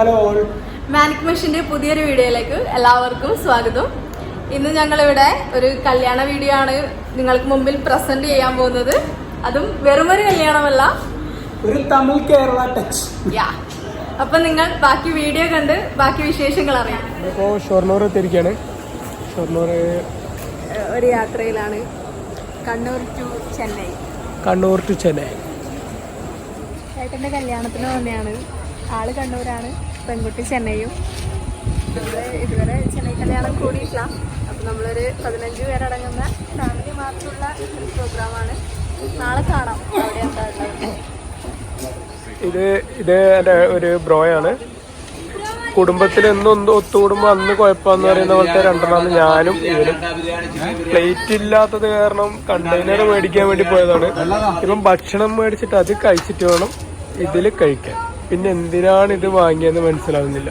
Hello all manic മെഷിന്റെ പുതിയൊരു വീഡിയോയിലേക്ക് എല്ലാവർക്കും സ്വാഗതം. ഇന്ന് ഞങ്ങളിവിടെ ഒരു കല്യാണ വീഡിയോ ആണ് നിങ്ങൾക്ക് മുമ്പിൽ പ്രസന്റ് ചെയ്യാൻ പോകുന്നത്. അതും വെറുമൊരു കല്യാണമല്ല. ഒരു തമിഴ് കേരള ടച്ച് യാ അപ്പൊ നിങ്ങൾ ബാക്കി വീഡിയോ കണ്ട് ബാക്കി വിശേഷങ്ങൾ അറിയാം. ഇപ്പോൾ ഷൊർണൂർ എത്തിയിരിക്കുകയാണ് ഷൊർണൂർ ഒരു യാത്രയിലാണ്. കണ്ണൂർ ടു ചെന്നൈ. കണ്ണൂർ ടു ചെന്നൈ. ചേട്ടന്റെ കല്യാണത്തിന് തന്നെയാണ് ആൾ കണ്ണൂരാണ്. പെൺകുട്ടി ചെന്നൈയും. നമ്മൾ ഇതുവരെ ചെന്നൈ കല്യാണം കൂടിയിട്ടില്ല. അപ്പം നമ്മളൊരു പതിനഞ്ച് പേരടങ്ങുന്ന ഫാമിലി മാത്രമുള്ള ഒരു പ്രോഗ്രാമാണ് നാളെ കാണാം. അവിടെ എന്താ ഇത് ഇത് എന്റെ ഒരു ബ്രോയാണ്. കുടുംബത്തിൽ എന്നും ഒത്തുകൂടുമ്പോൾ അന്ന് കുഴപ്പമെന്ന് പറയുന്ന പോലത്തെ രണ്ടെണ്ണം ഞാനും ഇവരും. പ്ലേറ്റ് ഇല്ലാത്തത് കാരണം കണ്ടെയ്നർ മേടിക്കാൻ വേണ്ടി പോയതാണ്. ഇപ്പം ഭക്ഷണം മേടിച്ചിട്ട് അത് കഴിച്ചിട്ട് വേണം ഇതിൽ കഴിക്കാൻ. പിന്നെ എന്തിനാണ് ഇത് വാങ്ങിയെന്ന് മനസ്സിലാവുന്നില്ല.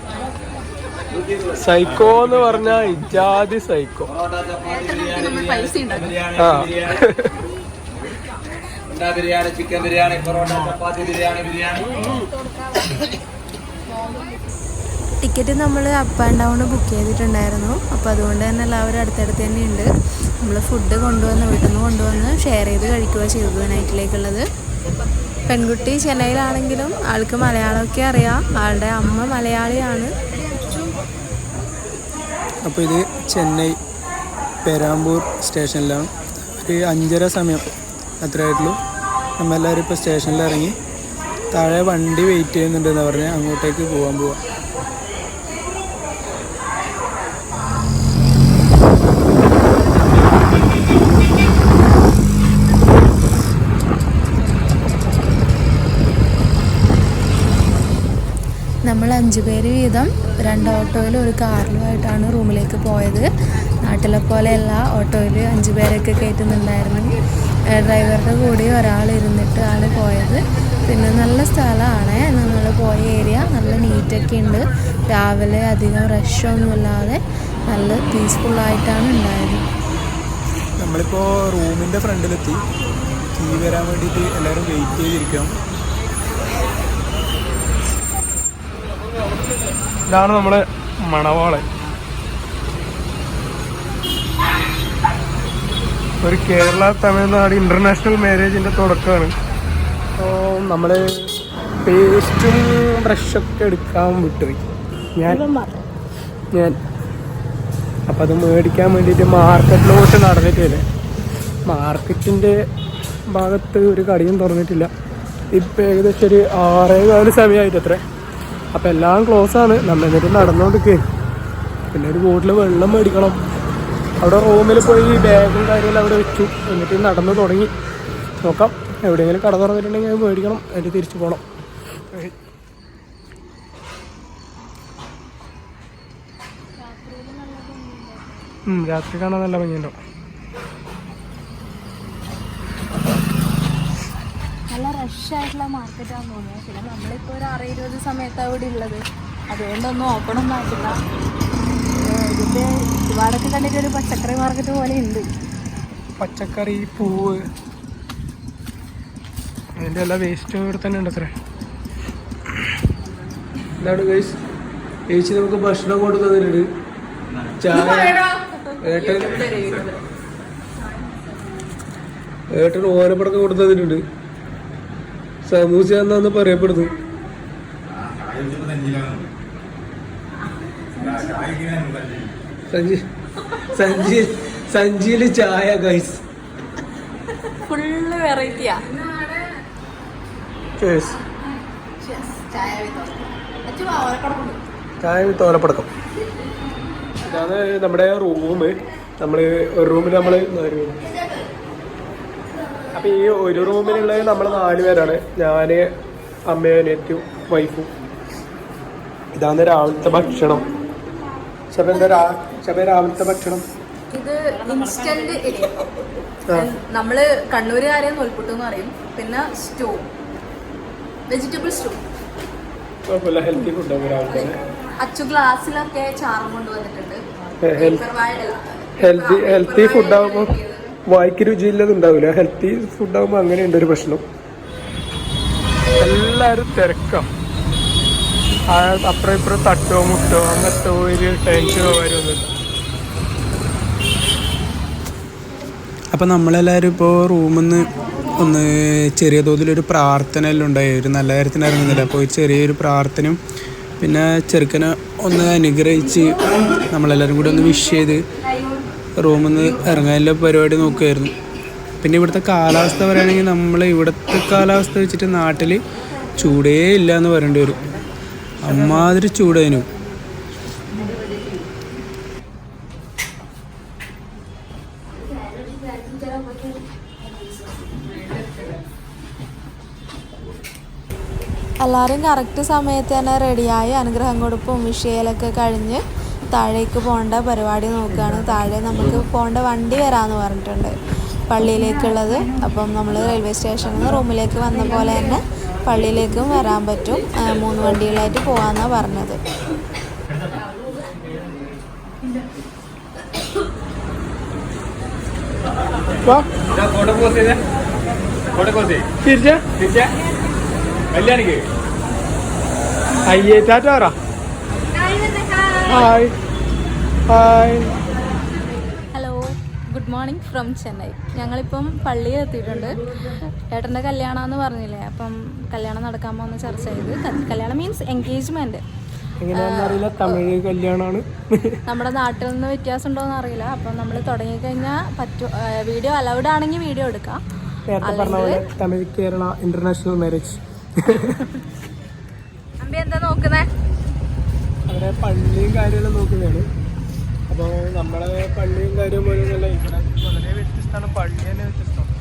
സൈക്കോ എന്ന് പറഞ്ഞ ഇജാതി സൈക്കോ. ആ. ബിരിയാണി ചിക്കൻ ബിരിയാണി ബിരിയാണി ബിരിയാണി ടിക്കറ്റ് നമ്മൾ അപ്പ് ആൻഡ് ഡൗൺ ബുക്ക് ചെയ്തിട്ടുണ്ടായിരുന്നു. അപ്പോൾ അതുകൊണ്ട് തന്നെ എല്ലാവരും അടുത്തടുത്ത് തന്നെയുണ്ട്. നമ്മൾ ഫുഡ് കൊണ്ടുവന്ന് വീട്ടിൽ നിന്ന് കൊണ്ടുവന്ന് ഷെയർ ചെയ്ത് കഴിക്കുക ചെയ്തത് നൈറ്റിലേക്കുള്ളത് പെൺകുട്ടി ചെന്നൈയിലാണെങ്കിലും ആൾക്ക് മലയാളമൊക്കെ അറിയാം. ആളുടെ അമ്മ മലയാളിയാണ്. അപ്പോൾ ഇത് ചെന്നൈ പെരാമ്പൂർ സ്റ്റേഷനിലാണ്. ഒരു അഞ്ചര സമയം അത്രയായിട്ടുള്ളൂ നമ്മളെല്ലാവരും ഇപ്പോൾ സ്റ്റേഷനിൽ ഇറങ്ങി താഴെ വണ്ടി വെയിറ്റ് ചെയ്യുന്നുണ്ടെന്ന് പറഞ്ഞ് അങ്ങോട്ടേക്ക് പോകാൻ പോവാം. നമ്മൾ അഞ്ച് പേര് വീതം രണ്ട് ഓട്ടോയിലും ഒരു കാറിലുമായിട്ടാണ് റൂമിലേക്ക് പോയത്. നാട്ടിലെ പോലെയല്ല ഓട്ടോയിൽ അഞ്ച് പേരൊക്കെ കയറ്റുന്നുണ്ടായിരുന്നു. ഡ്രൈവറുടെ കൂടി ഒരാൾ ഇരുന്നിട്ട് ആണ് പോയത്. പിന്നെ നല്ല സ്ഥലമാണ്. നമ്മൾ പോയ ഏരിയ നല്ല നീറ്റൊക്കെ ഉണ്ട്. രാവിലെ അധികം റഷൊന്നുമില്ലാതെ നല്ല പീസ്ഫുള്ളായിട്ടാണ് ഉണ്ടായത്. നമ്മളിപ്പോൾ റൂമിന്റെ ഫ്രണ്ടിലെത്തി. കീ വരാൻ വേണ്ടിയിട്ട് എല്ലാവരും വെയിറ്റ് ചെയ്തിരിക്കാം ഇതാണ് നമ്മളെ മണവാളൻ. ഒരു കേരള തമിഴ്നാട് ഇന്റർനാഷണൽ മാരേജിന്റെ തുടക്കമാണ്. അപ്പോൾ നമ്മൾ പേസ്റ്റും ബ്രഷൊക്കെ എടുക്കാൻ വിട്ടു ഞാൻ ഞാൻ അപ്പം അത് മേടിക്കാൻ വേണ്ടിയിട്ട് മാർക്കറ്റിലോട്ട് നടന്നിട്ടില്ലേ. മാർക്കറ്റിന്റെ ഭാഗത്ത് ഒരു കടയും തുറന്നിട്ടില്ല. ഇപ്പം ഏകദേശം ഒരു ആറേ കാൽ സമയമായിട്ട് അത്രേ അപ്പം എല്ലാം ക്ലോസ് ആണ്. നമ്മൾ എന്നിട്ട് നടന്നുകൊണ്ടിരിക്കുക പിന്നെ ഒരു ബോട്ടിൽ വെള്ളം മേടിക്കണം. അവിടെ റൂമിൽ പോയി ബാഗും കാര്യമെല്ലാം അവിടെ വെച്ചു. എന്നിട്ട് നടന്നു തുടങ്ങി. നോക്കാം. എവിടെയെങ്കിലും കട തുറന്നിട്ടുണ്ടെങ്കിൽ അത് മേടിക്കണം. എന്നിട്ട് തിരിച്ചു പോകണം രാത്രി കാണാൻ നല്ല ഭംഗിയുണ്ടാവും റഷ് ആയിട്ടുള്ള മാർക്കറ്റാന്ന് തോന്നുന്നത് പിന്നെ നമ്മളിപ്പോൾ ഒരു ആറ് ഇരുപത് സമയത്താണ് ഇവിടെ ഉള്ളത്. അതുകൊണ്ടൊന്നും ഓപ്പണും ഒന്നും ആക്കില്ല ഇതിന്റെ ഇതിന്റെ ഒരുപാടൊക്കെ കണ്ടിട്ട് ഒരു പച്ചക്കറി മാർക്കറ്റ് പോലെ ഉണ്ട്. പച്ചക്കറി പൂവ്. അതിന്റെ എല്ലാ വേസ്റ്റും ഇവിടെ തന്നെ ഉണ്ട് അത്രേ. എന്താണ് ഗൈസ് ചേച്ചി നമുക്ക് ഭക്ഷണം കൊണ്ടു തന്നിട്ടുണ്ട്. ചായ. ഏട്ടൻ. ഏട്ടൻ പടക്കം കൊടുത്തു തന്നിട്ടുണ്ട്. സമൂസ എന്നാന്ന് പറയപ്പെടുന്നു. സഞ്ജി സഞ്ജി സഞ്ജിയിൽ ചായ ഗൈസ് ഫുള്ള് വെറൈറ്റിയാ. ചായ ഇതാണ് നമ്മുടെ റൂം. നമ്മൾ ഒരു റൂമിൽ നമ്മൾ അപ്പൊ ഈ ഒരു റൂമിലുള്ളത് നമ്മൾ നാല് പേരാണ്. ഞാൻ അമ്മയും അനിയറ്റും വൈഫും. ഇതാണ് രാവിലത്തെ ഭക്ഷണം. ശബ എന്താ രാ- രാവിലത്തെ ഭക്ഷണം. ഇത് ഇൻസ്റ്റന്റ്. നമ്മൾ കണ്ണൂരുകാരെ എന്ന് പറയും. പിന്നെ സ്റ്റോ. വെജിറ്റബിൾ സ്റ്റോ. ഹെൽത്തി ഫുഡ് അച്ചു ഗ്ലാസ്സിലൊക്കെ ചാറും കൊണ്ടുവന്നിട്ടുണ്ട് ഏ, ഹെൽ- Paper wide അല്ല. ഹെൽത്തി ഫുഡ് ഫുഡാകുമ്പോൾ വായിക്ക് രുചിയില്ലത് ഉണ്ടാവില്ല. ഹെൽത്തി ഫുഡാകുമ്പോൾ അങ്ങനെയുണ്ട് ഒരു പ്രശ്നം. എല്ലാവരും തിരക്കാം. അപ്പുറം ഇപ്പുറം തട്ടോ മുട്ടോ അങ്ങനത്തെ ഒരു ടെൻഷനോ കാര്യമൊന്നുമില്ല അപ്പം നമ്മളെല്ലാവരും ഇപ്പോൾ റൂമിൽ നിന്ന് ഒന്ന് ചെറിയ തോതിലൊരു പ്രാർത്ഥന എല്ലാം ഉണ്ടായി. ഒരു നല്ല കാര്യത്തിന് ഇറങ്ങുന്നില്ല. അപ്പോൾ ഒരു ചെറിയൊരു പ്രാർത്ഥനയും പിന്നെ ചെറുക്കനെ ഒന്ന് അനുഗ്രഹിച്ച് നമ്മളെല്ലാവരും കൂടി ഒന്ന് വിഷ് ചെയ്ത് റൂമിൽ നിന്ന് ഇറങ്ങാനുള്ള പരിപാടി നോക്കുമായിരുന്നു പിന്നെ ഇവിടുത്തെ കാലാവസ്ഥ പറയുകയാണെങ്കിൽ നമ്മൾ ഇവിടുത്തെ കാലാവസ്ഥ വെച്ചിട്ട് നാട്ടിൽ ചൂടേ ഇല്ല എന്ന് പറയേണ്ടി വരും. അമ്മാതിരി ചൂടേനു എല്ലാവരും കറക്റ്റ് സമയത്ത് തന്നെ റെഡിയായി അനുഗ്രഹം കൊടുപ്പും വിഷയലൊക്കെ കഴിഞ്ഞ് താഴേക്ക് പോകേണ്ട പരിപാടി നോക്കുകയാണ്. താഴെ നമുക്ക് പോകേണ്ട വണ്ടി വരാമെന്ന് പറഞ്ഞിട്ടുണ്ട്. പള്ളിയിലേക്കുള്ളത്. അപ്പം നമ്മൾ റെയിൽവേ സ്റ്റേഷനിൽ നിന്ന് റൂമിലേക്ക് വന്ന പോലെ തന്നെ പള്ളിയിലേക്കും വരാൻ പറ്റും. മൂന്ന് വണ്ടികളായിട്ട് പോകാമെന്നാണ് പറഞ്ഞത്. അയ്യേ ടാറ്റ പറ. Hi hi hello good morning from Chennai ഞങ്ങളിപ്പം പള്ളിയിൽ എത്തിയിട്ടുണ്ട്. ഏട്ടന്റെ കല്യാണം എന്ന് പറഞ്ഞില്ലേ? അപ്പം കല്യാണം നടക്കാൻ പോകുന്ന ചർച്ച ചെയ്ത് കല്യാണം മീൻസ് എൻഗേജ്മെന്റ് അറിയില്ല. തമിഴ് കല്യാണമാണ് നമ്മുടെ നാട്ടിൽ നിന്ന് വ്യത്യാസം ഉണ്ടോയെന്ന് അറിയില്ല. അപ്പം നമ്മൾ തുടങ്ങിക്കഴിഞ്ഞാൽ പറ്റും വീഡിയോ അലൗഡ് ആണെങ്കിൽ വീഡിയോ എടുക്കാം. നേരത്തെ പറഞ്ഞ പോലെ തമിഴ് കേരള ഇന്റർനാഷണൽ മാരേജ് അമ്പി എന്താ നോക്കുന്നേ? അവരെ പള്ളിയും കാര്യങ്ങളും നോക്കുന്നതാണ്. അപ്പോൾ നമ്മളെ പള്ളിയും കാര്യവും പോലെ ഇവിടെ വളരെ വ്യത്യസ്തമാണ്. പള്ളി തന്നെ വ്യത്യസ്തമാണ്.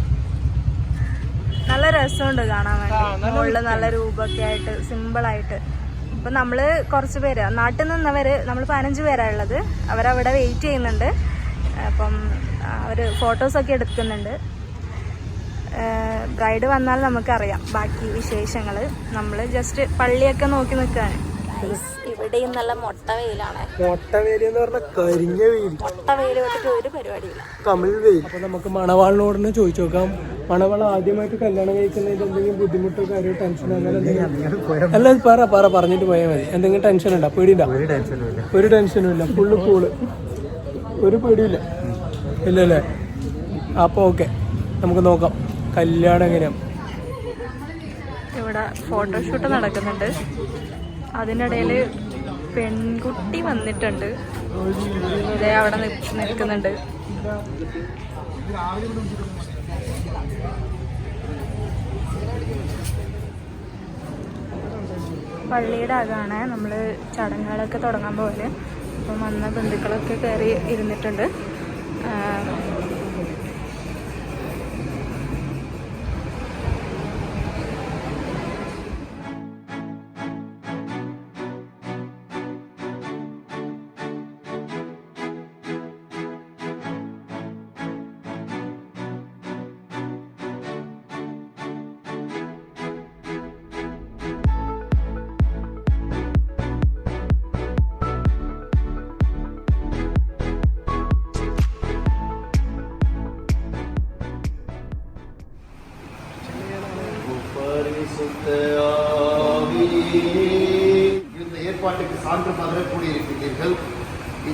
നല്ല രസമുണ്ട് കാണാൻ വേണ്ടി. നല്ല മുകളിൽ നല്ല രൂപമൊക്കെ ആയിട്ട് സിമ്പിളായിട്ട് ഇപ്പം നമ്മൾ കുറച്ച് പേര് നാട്ടിൽ നിന്നവർ നമ്മൾ പതിനഞ്ച് പേരാണ് ഉള്ളത്. അവരവിടെ വെയിറ്റ് ചെയ്യുന്നുണ്ട്. അപ്പം അവർ ഫോട്ടോസൊക്കെ എടുക്കുന്നുണ്ട്. ബ്രൈഡ് വന്നാൽ നമുക്കറിയാം ബാക്കി വിശേഷങ്ങൾ നമ്മൾ ജസ്റ്റ് പള്ളിയൊക്കെ നോക്കി നിൽക്കുകയാണ് ഇവിടെയും നല്ല മൊട്ട വെയിലാണ്. മൊട്ട വേലി എന്ന് പറഞ്ഞാൽ കരിഞ്ഞ മൊട്ട വെയിൽ വിട്ടിട്ട് ഒരു പരിപാടിയില്ല. തമിഴ് വെയിൽ. അപ്പൊ നമുക്ക് മണവാളിനോട് തന്നെ ചോദിച്ചു നോക്കാം. മണവാള ആദ്യമായിട്ട് കല്യാണം കഴിക്കുന്നതിൽ എന്തെങ്കിലും ബുദ്ധിമുട്ടോ കാര്യമോ ടെൻഷനോ അങ്ങനെ എന്തെങ്കിലും? അല്ല പറ പറ പറഞ്ഞിട്ട് പോയാൽ മതി. എന്തെങ്കിലും ടെൻഷൻ ഉണ്ടോ? പേടിയില്ല ഒരു ടെൻഷനും ഇല്ല. ഫുള്ള് കൂൾ ഒരു പേടിയില്ല ഇല്ലല്ലേ? അപ്പോൾ ഓക്കെ നമുക്ക് നോക്കാം. കല്യാണം എങ്ങനെയാ? ഇവിടെ ഫോട്ടോഷൂട്ട് നടക്കുന്നുണ്ട്. അതിനിടയിൽ പെൺകുട്ടി വന്നിട്ടുണ്ട്. ഇതേ അവിടെ നിൽ- നിൽക്കുന്നുണ്ട്. പള്ളിയുടെ അകമാണ് നമ്മൾ ചടങ്ങുകളൊക്കെ തുടങ്ങാൻ പോലെ അപ്പം വന്ന ബന്ധുക്കളൊക്കെ കയറി ഇരുന്നിട്ടുണ്ട്.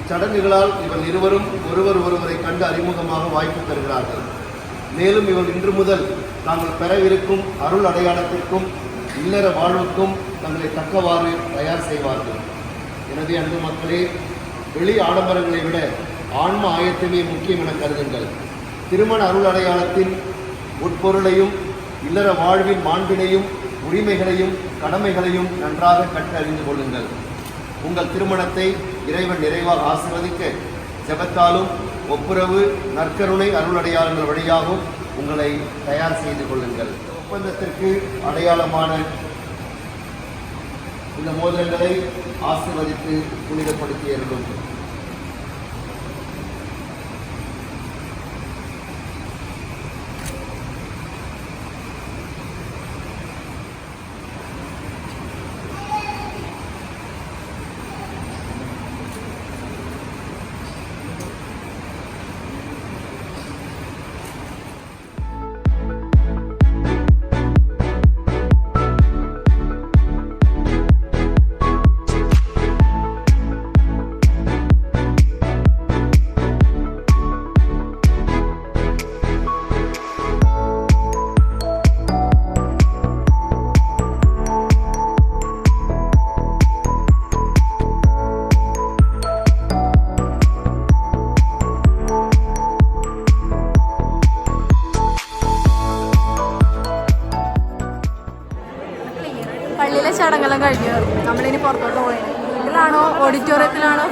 இச்சடங்குகளால் இவர் இருவரும் ஒருவர் ஒருவரை கண்டு அறிமுகமாக வாய்ப்பு தருகிறார்கள். மேலும் இவர் இன்று முதல் நாங்கள் பெறவிருக்கும் அருள் அடையாளத்திற்கும் இல்லற வாழ்வுக்கும் தங்களை தக்கவாறு தயார் செய்வார்கள். எனவே அன்பு மக்களே வெளி ஆடம்பரங்களை விட ஆன்ம ஆயத்தமே முக்கியம் என கருதுங்கள். திருமண அருள் அடையாளத்தின் உட்பொருளையும் இல்லற வாழ்வின் மாண்பினையும் உரிமைகளையும் கடமைகளையும் நன்றாக கற்றறிந்து கொள்ளுங்கள். உங்கள் திருமணத்தை இறைவன் நிறைவாக ஆசீர்வதிக்க ஜபத்தாலும் ஒப்புரவு நற்கருணை அருளடையாளங்கள் வழியாகவும் உங்களை தயார் செய்து கொள்ளுங்கள். ஒப்பந்தத்திற்கு அடையாளமான இந்த மோதல்களை ஆசீர்வதித்து புனிதப்படுத்தி அருளும்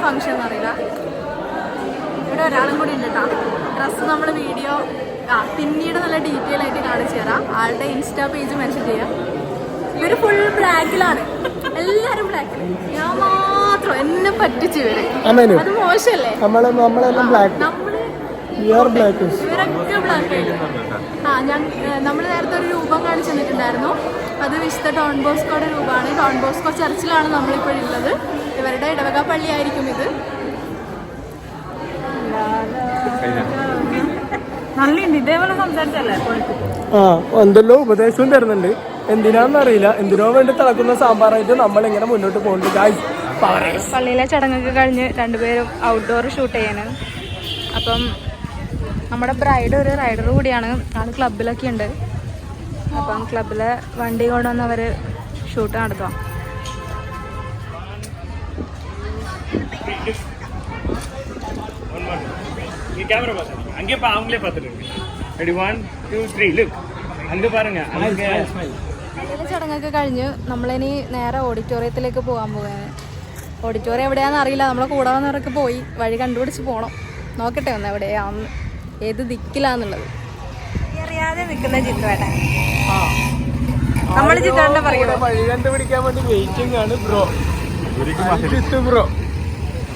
ഫംഗ്ഷൻ എന്നറിയില്ല ഇവിടെ ഒരാളും കൂടി ഉണ്ട് കേട്ടോ. ഡ്രസ്സ് നമ്മൾ വീഡിയോ ആ പിന്നീട് നല്ല ഡീറ്റെയിൽ ആയിട്ട് കാണിച്ചു തരാം. ആളുടെ ഇൻസ്റ്റാ പേജ് മെൻഷൻ ചെയ്യാം. ഇവർ ഫുൾ ബ്ലാക്കിലാണ് എല്ലാരും ബ്ലാക്ക് ഞാൻ മാത്രം എന്നെ പറ്റിച്ചു ഇവർ. അത് മോശമല്ലേ? നമ്മളെ നമ്മളെല്ലാം ബ്ലാക്ക് നമ്മൾ യുവർ ബ്ലാക്ക് ആ ഞാൻ നമ്മൾ നേരത്തെ ഒരു രൂപം കാണിച്ചു തന്നിട്ടുണ്ടായിരുന്നു. അത് വിശുദ്ധ ഡോൺ ബോസ്കോയുടെ രൂപമാണ്. ഡോൺ ബോസ്കോ ചർച്ചിലാണ് നമ്മളിപ്പോഴുള്ളത് ഇവരുടെ ഇടവക പള്ളിയായിരിക്കും ഇത്. നല്ലുണ്ട്. ഇതേപോലെ സംസാരിച്ചല്ലേ? ആ എന്തെല്ലോ ഉപദേശവും തരുന്നുണ്ട്. എന്തിനാന്നറിയില്ല എന്തിനോ വേണ്ടി തിളക്കുന്ന സാമ്പാറായിട്ട് നമ്മൾ ഇങ്ങനെ മുന്നോട്ട് പോകുന്നുണ്ട് പള്ളിയിലെ ചടങ്ങൊക്കെ കഴിഞ്ഞ് രണ്ടുപേരും ഔട്ട്ഡോർ ഷൂട്ട് ചെയ്യാനാണ് അപ്പം നമ്മുടെ ബ്രൈഡ് ഒരു റൈഡർ കൂടിയാണ് ആള് ക്ലബിലൊക്കെ ഉണ്ട് അപ്പം ക്ലബിലെ വണ്ടി കൊണ്ടുവന്ന് അവർ ഷൂട്ട് നടത്തുക கேமரா பார்த்தாங்க அங்கே பா அவங்களே பார்த்துட்டு ready one two three look அங்கே பாருங்க அங்கே പള്ളിയിലെ ചടങ്ങൊക്കെ കഴിഞ്ഞ് നമ്മളിനി നേരെ ഓഡിറ്റോറിയത്തിലേക്ക് പോകാൻ പോവുകയാണ് ഓഡിറ്റോറിയം എവിടെയാണെന്ന് അറിയില്ല നമ്മളെ കൂടെ വന്നവരൊക്കെ പോയി വഴി കണ്ടുപിടിച്ച് പോകണം നോക്കട്ടെ ഒന്ന് എവിടെയാന്ന് ഏത് ദിക്കിലാന്നുള്ളത്? അറിയാതെ നിൽക്കുന്ന കണ്ടുപിടിക്കാൻ വേണ്ടി വെയിറ്റിംഗ് ആണ് ബ്രോ ബ്രോ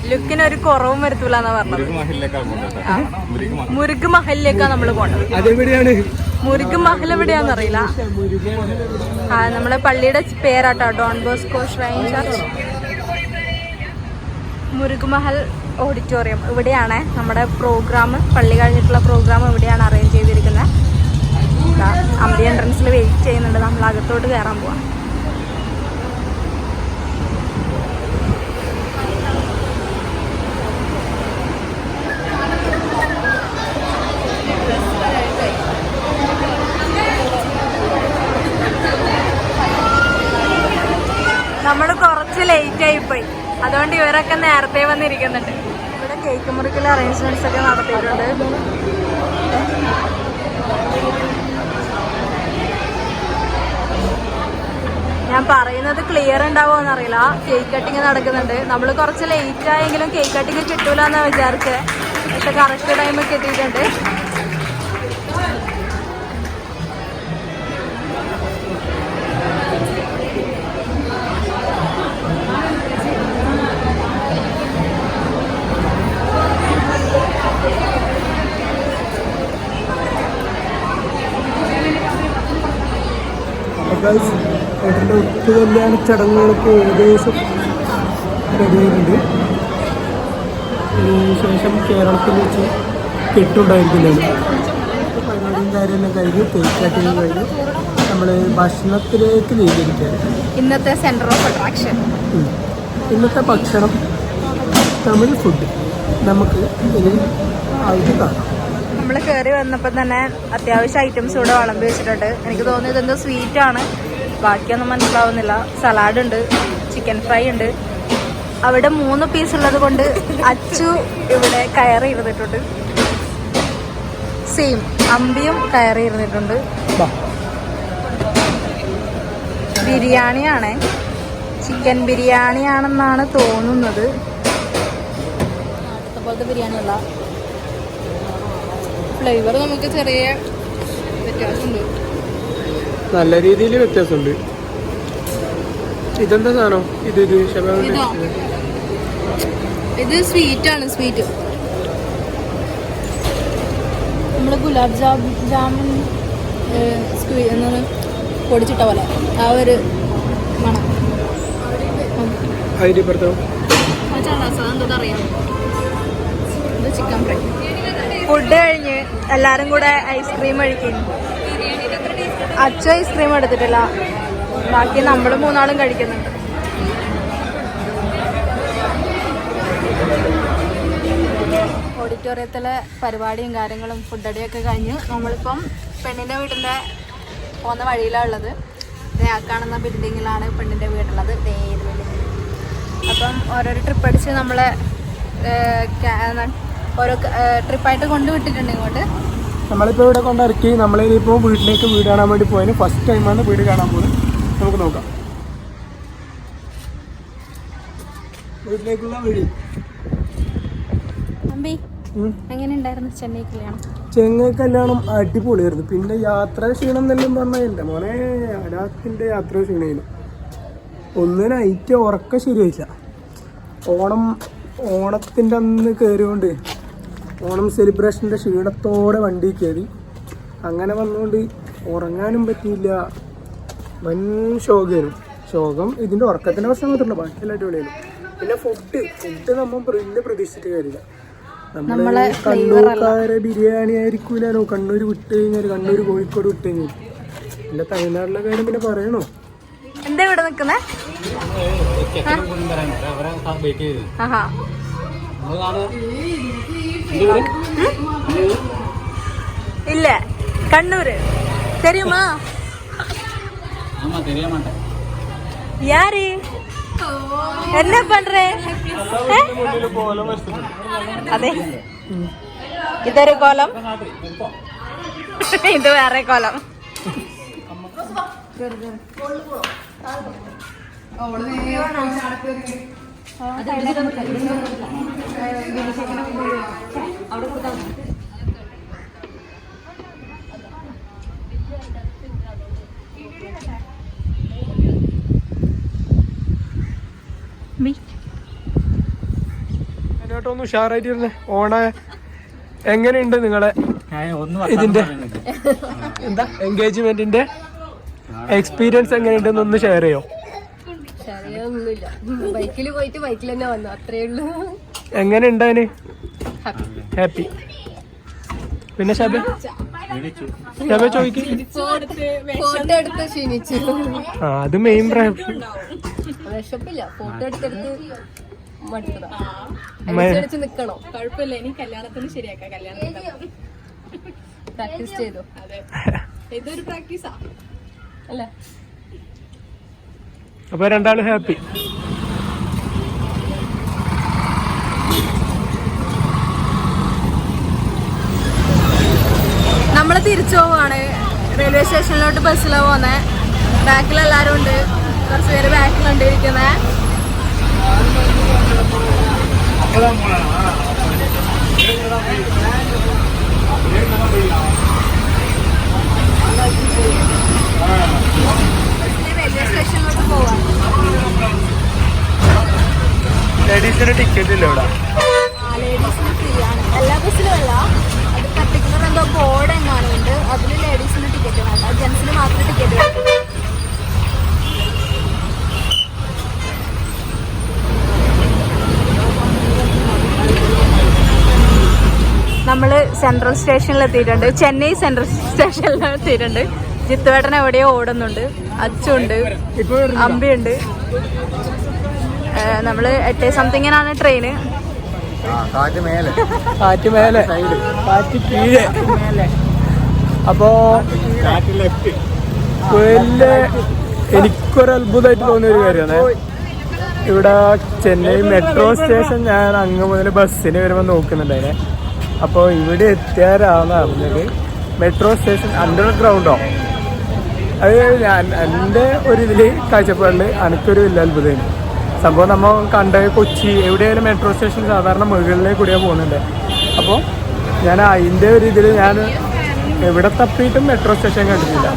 ലുക്കിന് ഒരു കുറവും വരുത്തൂല എന്നാ പറഞ്ഞത് മുരുഗ് മഹലിലേക്കാ നമ്മൾ പോണത് അതെവിടെയാണ്? മുരുഗ് മഹൽ എവിടെയാന്ന് അറിയില്ല. ആ നമ്മളെ പള്ളിയുടെ പേരാട്ടോ. Don Bosco shrine church Murug Mahal auditorium. ഇവിടെയാണ് നമ്മുടെ പ്രോഗ്രാം പള്ളി കഴിഞ്ഞിട്ടുള്ള പ്രോഗ്രാം ഇവിടെയാണ് അറേഞ്ച് ചെയ്തിരിക്കുന്നത്. അമ്പി എൻട്രൻസിൽ വെയിറ്റ് ചെയ്യുന്നുണ്ട്. നമ്മൾ അകത്തോട്ട് കയറാൻ പോവാം. നമ്മൾ കുറച്ച് ലേറ്റ് ആയി പോയി. അതുകൊണ്ട് ഇവരൊക്കെ നേരത്തെ വന്നിരിക്കുന്നുണ്ട്. മുറിക്കൽ അറേഞ്ച്മെന്റ്സ് ഒക്കെ നടത്തിയിട്ടുണ്ട്. ഞാൻ പറയുന്നത് ക്ലിയർ ഉണ്ടാവുമോ എന്നറിയില്ല കേക്ക് കട്ടിങ് നടക്കുന്നുണ്ട്. നമ്മൾ കുറച്ച് ലേറ്റ് ആയെങ്കിലും കേക്ക് കട്ടിങ് കിട്ടൂലെന്നാണ് വിചാരിച്ചത് പക്ഷെ കറക്റ്റ് ടൈം കിട്ടിയിട്ടുണ്ട്. ഗൈസ് ഏട്ടന്റെ ഒത്തു കല്യാണ ചടങ്ങുകളൊക്കെ ഏകദേശം റെഡിയായിട്ടുണ്ട് ശേഷം കേരളത്തിൽ വെച്ച് കെട്ടുണ്ടായിരിക്കുന്നതാണ് പരിപാടിയും കാര്യമെല്ലാം കഴിഞ്ഞ് തേക്കാട്ടിയും കഴിഞ്ഞ് നമ്മൾ ഭക്ഷണത്തിലേക്ക് നീങ്ങിയിരിക്കുകയാണ്. ഇന്നത്തെ സെന്റർ ഓഫ് അട്രാക്ഷൻ. ഇന്നത്തെ ഭക്ഷണം തമിഴ് ഫുഡ് നമുക്ക് ഇനി ആയിട്ട് കാണാം. നമ്മൾ കയറി വന്നപ്പോൾ തന്നെ അത്യാവശ്യം ഐറ്റംസ് ഇവിടെ വിളമ്പി വെച്ചിട്ടുണ്ട്. എനിക്ക് തോന്നുന്നു ഇതെന്തോ സ്വീറ്റ് ആണ്. ബാക്കിയൊന്നും മനസ്സിലാവുന്നില്ല. സലാഡ് ഉണ്ട് ചിക്കൻ ഫ്രൈ ഉണ്ട്. അവിടെ മൂന്ന് പീസ് ഉള്ളത് കൊണ്ട് അച്ചു ഇവിടെ കയറി ഇരുന്നിട്ടുണ്ട്. സെയിം അമ്പിയും കയറി ഇരുന്നിട്ടുണ്ട്. ബിരിയാണിയാണേ. ചിക്കൻ ബിരിയാണിയാണെന്നാണ് തോന്നുന്നത്. അടുത്ത പോലത്തെ ബിരിയാണി അല്ല ഫ്ലേവർ നമുക്ക് ചെറിയ വ്യത്യാസമുണ്ട്. നല്ല രീതിയിൽ വ്യത്യാസമുണ്ട്. ഇതെന്താ സാധനം? ഇത് ഇത് ഇത്. സ്വീറ്റ് ആണ് സ്വീറ്റ്. നമ്മൾ ഗുലാബ് ജാം ജാമുൻ എന്താണ് പൊടിച്ചിട്ട പോലെ. ആ ഒരു മണം. ചിക്കൻ ഫ്രൈ ഫുഡ് കഴിഞ്ഞ്. എല്ലാരും കൂടെ ഐസ്ക്രീം കഴിക്കും അച്ഛൻ ഐസ്ക്രീം എടുത്തിട്ടില്ല. ബാക്കി നമ്മൾ മൂന്നാളും കഴിക്കുന്നുണ്ട് ഓഡിറ്റോറിയത്തിലെ പരിപാടിയും കാര്യങ്ങളും ഫുഡടിയൊക്കെ കഴിഞ്ഞ് നമ്മളിപ്പം പെണ്ണിന്റെ വീട്ടിന്റെ പോകുന്ന വഴിയിലാണ് ഉള്ളത്. ആ കാണുന്ന ബിൽഡിങ്ങിലാണ് പെണ്ണിന്റെ വീടുള്ളത്. ഇത് അപ്പം ഓരോരോ ട്രിപ്പ് അടിച്ച് നമ്മളെ ഓരോ ട്രിപ്പായിട്ട് കൊണ്ടുവിട്ടിട്ടുണ്ട് ഇങ്ങോട്ട്. നമ്മളിപ്പോൾ ഇവിടെ കൊണ്ടിറക്കി നമ്മളിപ്പോൾ വീട്ടിലേക്ക് വീട് കാണാൻ വേണ്ടി പോയതിന് ഫസ്റ്റ് ടൈമാണ് വീട് കാണാൻ പോകുന്നത്. നമുക്ക് നോക്കാം. വീട്ടിലേക്കുള്ള വഴി. അമ്പി എങ്ങനെ ഉണ്ടായിരുന്നു ചെന്നൈ കല്യാണം? ചെങ്ങൈ കല്യാണം അടിപൊളിയായിരുന്നു. പിന്നെ യാത്ര ക്ഷീണം എന്നെല്ലാം പറഞ്ഞില്ല മോനെ ഒരാൾക്കിന്റെ യാത്ര ക്ഷീണമായിരുന്നു ഒന്ന് നൈറ്റ് ഉറക്കം ശരിയായില്ല. ഓണം ഓണത്തിന്റെ അന്ന് കയറിയോണ്ട് ഓണം സെലിബ്രേഷന്റെ ക്ഷീണത്തോടെ വണ്ടി കയറി അങ്ങനെ വന്നുകൊണ്ട് ഉറങ്ങാനും പറ്റിയില്ല വൻ ശോകനും ശോകം ഇതിന്റെ ഉറക്കത്തിന്റെ പ്രശ്നം മാത്രമല്ല ബാക്കിയെല്ലാം അടിപൊളിയാണ് പിന്നെ ഫുഡ് ഫുഡ് നമ്മൾ വലിയ പ്രതീക്ഷിച്ചിട്ട് കാര്യമില്ല നമ്മളെ കണ്ണൂർക്കാരെ ബിരിയാണി ആയിരിക്കൂലോ കണ്ണൂർ വിട്ട് കഴിഞ്ഞാൽ കണ്ണൂർ കോഴിക്കോട് വിട്ട് കഴിഞ്ഞാൽ പിന്നെ തമിഴ്നാട്ടിലെ കാര്യം പിന്നെ പറയണോ എന്താ ഇവിടെ നിക്കുന്നേ இல்ல கண்ணூர் தெரியுமா யாரு என்ன பண்ற ഏ? അതെ ഇതൊരു കോലം ഇത് വേറെ കോലം അതിനോട്ടൊന്ന് ഉഷാറായിട്ട് ഇരുന്നേ ഓണ. എങ്ങനെയുണ്ട് നിങ്ങളെ? ഇതിന്റെ എന്താ? എൻഗേജ്മെന്റിന്റെ എക്സ്പീരിയൻസ് എങ്ങനെയുണ്ടെന്ന് ഒന്ന് ഷെയർ ചെയ്യോ? ബൈക്കിൽ പോയിട്ട് ബൈക്കിൽ തന്നെ വന്നു. അത്രേ ഉള്ളൂ. എങ്ങനെ ഉണ്ടായിന് ഹാപ്പി പിന്നെ ഷബ ഷബ ചോദിക്കും. ഫോട്ടോ എടുത്ത് ക്ഷീണിച്ചു. ആ അത് മെയിൻ വിശപ്പില്ല. ഫോട്ടോ എടുത്തെടുത്ത് മടുത്തതാ. നിക്കണോ? കുഴപ്പമില്ല. ഇനി കല്യാണത്തിന് ശരിയാക്കാം. കല്യാണത്തിന് പ്രാക്ടീസ് ചെയ്തു. ഇതൊരു പ്രാക്ടീസാ അല്ല. അപ്പൊ രണ്ടാളും ഹാപ്പി നമ്മൾ തിരിച്ചു പോവാണ്. റെയിൽവേ സ്റ്റേഷനിലോട്ട് ബസ്സിലാണ് പോകുന്നത് ബാക്കിൽ എല്ലാവരും ഉണ്ട്. കുറച്ച് പേര് ബാക്കിലുണ്ട് ഇരിക്കുന്നത് റെയിൽവേ പോവാണ് ലേഡീസിന് ടിക്കറ്റ് ഇല്ല ഇവിടെ. ലേഡീസിന് ഫ്രീ ആണ്. എല്ലാ ബസ്സിലും അല്ല. അത് പർട്ടിക്കുലർ എന്തോ ബോർഡ് എങ്ങാനും ഉണ്ട് അതിൽ ലേഡീസിന് ടിക്കറ്റ് വേണ്ട ജെൻസിന് മാത്രം ടിക്കറ്റ് നമ്മൾ സെൻട്രൽ സ്റ്റേഷനിൽ എത്തിയിട്ടുണ്ട്. ചെന്നൈ സെൻട്രൽ സ്റ്റേഷനിൽ എത്തിയിട്ടുണ്ട്. ജിത്തുവേട്ടൻ എവിടെയോ ഓടുന്നുണ്ട്. അച്ചുണ്ട്. അമ്പിയുണ്ട്. നമ്മൾ എട്ട് സംതിങ്ങിനാണ് ട്രെയിന് കാറ്റ് മേലെ. കാറ്റ് കീഴെ. അപ്പോ വലിയ എനിക്കൊരു അത്ഭുതമായിട്ട് തോന്നിയ ഒരു കാര്യമാണ്. ഇവിടെ ചെന്നൈ മെട്രോ സ്റ്റേഷൻ ഞാൻ അങ്ങ് മുതൽ ബസ്സിന് വരുമ്പോൾ നോക്കുന്നുണ്ടായിരുന്നെ അപ്പോൾ ഇവിടെ എത്തിയാരാണ് അറിഞ്ഞത് മെട്രോ സ്റ്റേഷൻ അണ്ടർഗ്രൗണ്ടോ അത് ഞാൻ എന്റെ ഒരു ഇതിൽ കാഴ്ചപ്പാടിൽ എനിക്കൊരു വലിയ അത്ഭുതമാണ് സംഭവം നമ്മൾ കണ്ട കൊച്ചി എവിടെയായാലും മെട്രോ സ്റ്റേഷൻ സാധാരണ മുകളിലേക്ക് കൂടിയാണ് പോകുന്നുണ്ട്. അപ്പോൾ ഞാൻ അതിന്റെ ഒരു ഇതിൽ ഞാൻ എവിടെ തപ്പിയിട്ടും മെട്രോ സ്റ്റേഷൻ കണ്ടിട്ടില്ല.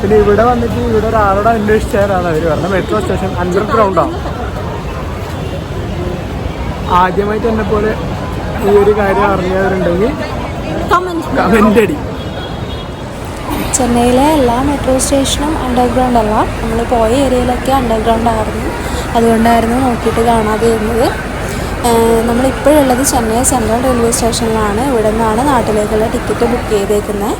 പിന്നെ ഇവിടെ വന്നിട്ട് ഇവിടെ ഒരാളോട് അന്വേഷിച്ചാലാണ് അവർ പറഞ്ഞത് മെട്രോ സ്റ്റേഷൻ അണ്ടർഗ്രൗണ്ടാണ് ആദ്യമായിട്ട് എന്നെ പോലെ ഈ ഒരു കാര്യം അറിഞ്ഞവരുണ്ടെങ്കിൽ കമന്റ് അടി. ചെന്നൈയിലെ എല്ലാ മെട്രോ സ്റ്റേഷനും അണ്ടർഗ്രൗണ്ട് അല്ല. നമ്മൾ പോയ ഏരിയയിലൊക്കെ അണ്ടർഗ്രൗണ്ട് ആയിരുന്നു. അതുകൊണ്ടായിരുന്നു നോക്കിയിട്ട് കാണാതെ ഇരുന്നത് നമ്മളിപ്പോഴുള്ളത് ചെന്നൈ സെൻട്രൽ റെയിൽവേ സ്റ്റേഷനിലാണ് ഇവിടെ നിന്നാണ് നാട്ടിലേക്കുള്ള ടിക്കറ്റ് ബുക്ക് ചെയ്തേക്കുന്നത്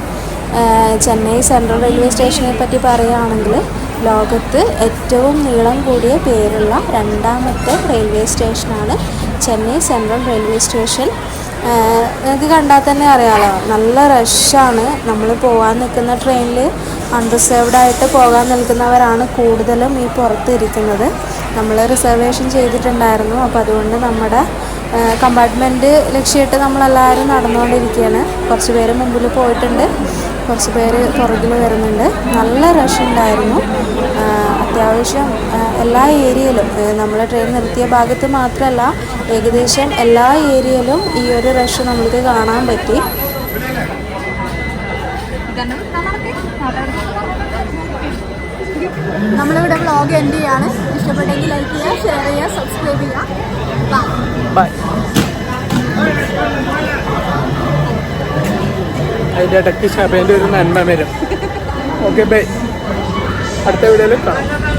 ചെന്നൈ സെൻട്രൽ റെയിൽവേ സ്റ്റേഷനെ പറ്റി പറയുകയാണെങ്കിൽ ലോകത്ത് ഏറ്റവും നീളം കൂടിയ പേരുള്ള രണ്ടാമത്തെ റെയിൽവേ സ്റ്റേഷനാണ് ചെന്നൈ സെൻട്രൽ റെയിൽവേ സ്റ്റേഷൻ നിങ്ങൾക്ക് കണ്ടാൽ തന്നെ അറിയാലോ. നല്ല റഷാണ് നമ്മൾ പോകാൻ നിൽക്കുന്ന ട്രെയിനിൽ അൺറിസേർവ്ഡ് ആയിട്ട് പോകാൻ നിൽക്കുന്നവരാണ് കൂടുതലും ഈ പുറത്ത് ഇരിക്കുന്നത്. നമ്മൾ റിസർവേഷൻ ചെയ്തിട്ടുണ്ടായിരുന്നു. അപ്പോൾ അതുകൊണ്ട് നമ്മുടെ കമ്പാർട്ട്മെന്റ് ലക്ഷ്യമിട്ട് നമ്മളെല്ലാവരും നടന്നുകൊണ്ടിരിക്കുകയാണ് കുറച്ച് പേര് മുമ്പിൽ പോയിട്ടുണ്ട്. കുറച്ച് പേര് പുറകിൽ വരുന്നുണ്ട്. നല്ല റഷ് ഉണ്ടായിരുന്നു. അത്യാവശ്യം എല്ലാ ഏരിയയിലും നമ്മൾ ട്രെയിൻ നിർത്തിയ ഭാഗത്ത് മാത്രമല്ല ഏകദേശം എല്ലാ ഏരിയയിലും ഈ ഒരു റഷ് നമുക്ക് കാണാൻ പറ്റി. നമ്മളിവിടെ വ്ളോഗ് എൻഡ് ചെയ്യാണ്. ഇഷ്ടപ്പെട്ടെങ്കിൽ ലൈക്ക് ചെയ്യുക ഷെയർ ചെയ്യുക സബ്സ്ക്രൈബ് ചെയ്യുക. ബൈ ബൈ അതിന്റെ ഇടയ്ക്ക് ശബേന്റെ ഒരു നന്മ വരും. ഓക്കെ ബൈ അടുത്ത വീഡിയോയിൽ കാണാം.